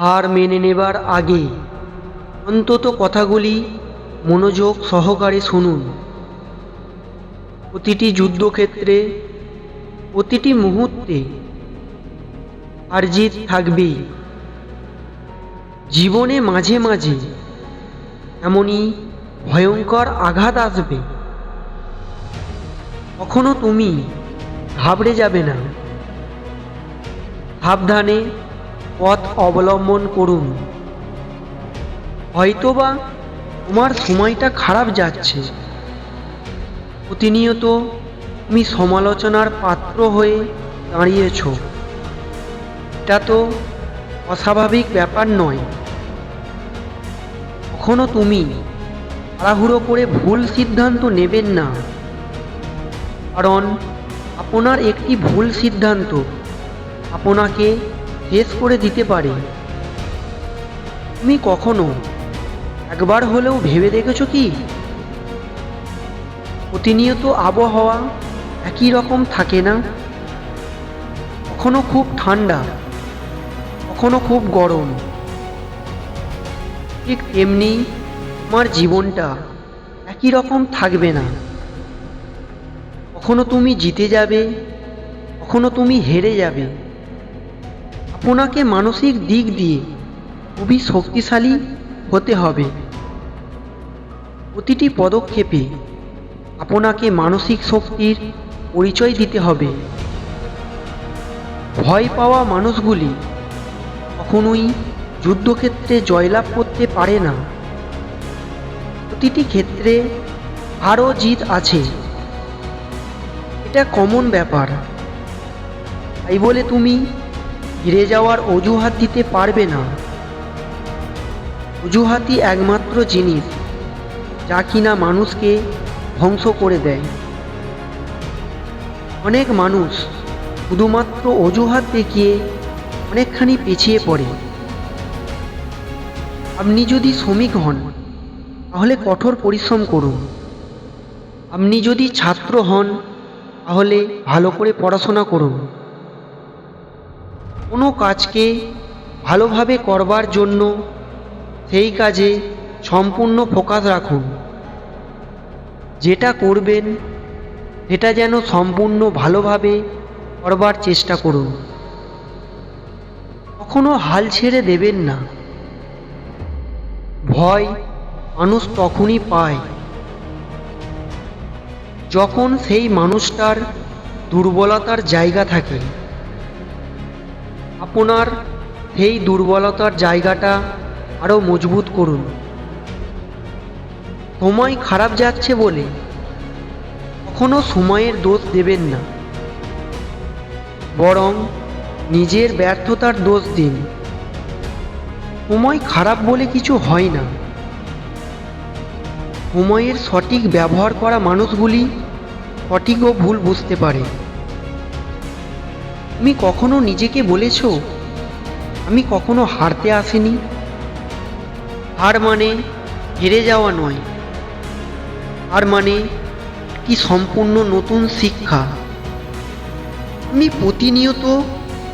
হার মেনে নেবার আগে অন্তত কথাগুলি মনোযোগ সহকারে শুনুন। প্রতিটি যুদ্ধক্ষেত্রে, প্রতিটি মুহূর্তে হার জিত থাকবেই জীবনে মাঝে মাঝে এমনই ভয়ঙ্কর আঘাত আসবে। কখনো তুমি ঘাবড়ে যাবে না। সাবধানে পথ অবলম্বন করুন। হয়তোবা তোমার সময়টা খারাপ যাচ্ছে। প্রতিনিয়ত তুমি সমালোচনার পাত্র হয়ে দাঁড়িয়েছ। এটা তো অস্বাভাবিক ব্যাপার নয়। কখনো তুমি তাড়াহুড়ো করে ভুল সিদ্ধান্ত নেবেন না। কারণ, আপনার একটি ভুল সিদ্ধান্ত আপনাকে শেষ করে দিতে পারে। তুমি কখনো একবার হলেও ভেবে দেখেছ কি? প্রতিনিয়ত আবহাওয়া একই রকম থাকে না? কখনো খুব ঠান্ডা, কখনো খুব গরম। ঠিক তেমনি তোমার জীবনটা একই রকম থাকবে না। কখনো তুমি জিতে যাবে, কখনো তুমি হেরে যাবে। আপনাকে মানসিক দিক দিয়ে খুবই শক্তিশালী হতে হবে। প্রতিটি পদক্ষেপে আপনাকে মানসিক শক্তির পরিচয় দিতে হবে। ভয় পাওয়া মানুষগুলি কখনোই যুদ্ধক্ষেত্রে জয়লাভ করতে পারে না। প্রতিটি ক্ষেত্রে আরও জিত আছে। এটা কমন ব্যাপার। তাই বলে তুমি হেরে যাওয়ার অজুহাত দিতে পারবে না। অজুহাতই একমাত্র জিনিস, যা কিনা মানুষকে ধ্বংস করে দেয়। অনেক মানুষ শুধুমাত্র অজুহাত দেখিয়ে অনেকখানি পিছিয়ে পড়ে। আপনি যদি শ্রমিক হন, তাহলে কঠোর পরিশ্রম করুন। আপনি যদি ছাত্র হন, তাহলে ভালো করে পড়াশোনা করুন। কোনো কাজকে ভালোভাবে করবার জন্য সেই কাজে সম্পূর্ণ ফোকাস রাখুন। যেটা করবেন, সেটা যেন সম্পূর্ণ ভালোভাবে করবার চেষ্টা করুন। কখনো হাল ছেড়ে দেবেন না। ভয় মানুষ তখনই পায় যখন সেই মানুষটার দুর্বলতার জায়গা থাকে। আপনার সেই দুর্বলতার জায়গাটা আরও মজবুত করুন। সময় খারাপ যাচ্ছে বলে কখনো সময়ের দোষ দেবেন না। বরং নিজের ব্যর্থতার দোষ দিন। সময় খারাপ বলে কিছু হয় না। সময়ের সঠিক ব্যবহার করা মানুষগুলি সঠিক ও ভুল বুঝতে পারে। তুমি কখনো নিজেকে বলেছ, আমি কখনো হারতে আসিনি হার মানে হেরে যাওয়া নয়। হার মানে কি সম্পূর্ণ নতুন শিক্ষা। আমি প্রতিনিয়ত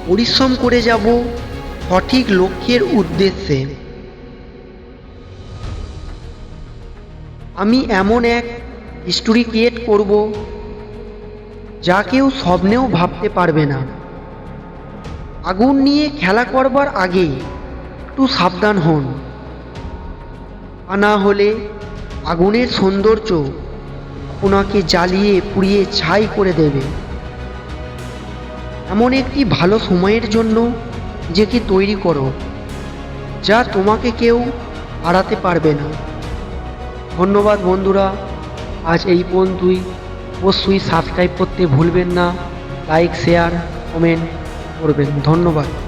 পরিশ্রম করে যাব সঠিক লক্ষ্যের উদ্দেশ্যে। আমি এমন এক হিস্টোরি ক্রিয়েট করব, যা কেউ স্বপ্নেও ভাবতে পারবে না। আগুন নিয়ে খেলা করবার আগে একটু সাবধান হন। তা না হলে আগুনের সৌন্দর্য আপনাকে জ্বালিয়ে পুড়িয়ে ছাই করে দেবে। এমন একটি ভালো সময়ের জন্য নিজেকে তৈরি করো, যা তোমাকে কেউ হারাতে পারবে না। ধন্যবাদ বন্ধুরা, আজ এই পর্যন্তই। অবশ্যই সাবস্ক্রাইব করতে ভুলবেন না। Like, share, comment. করবেন। ধন্যবাদ।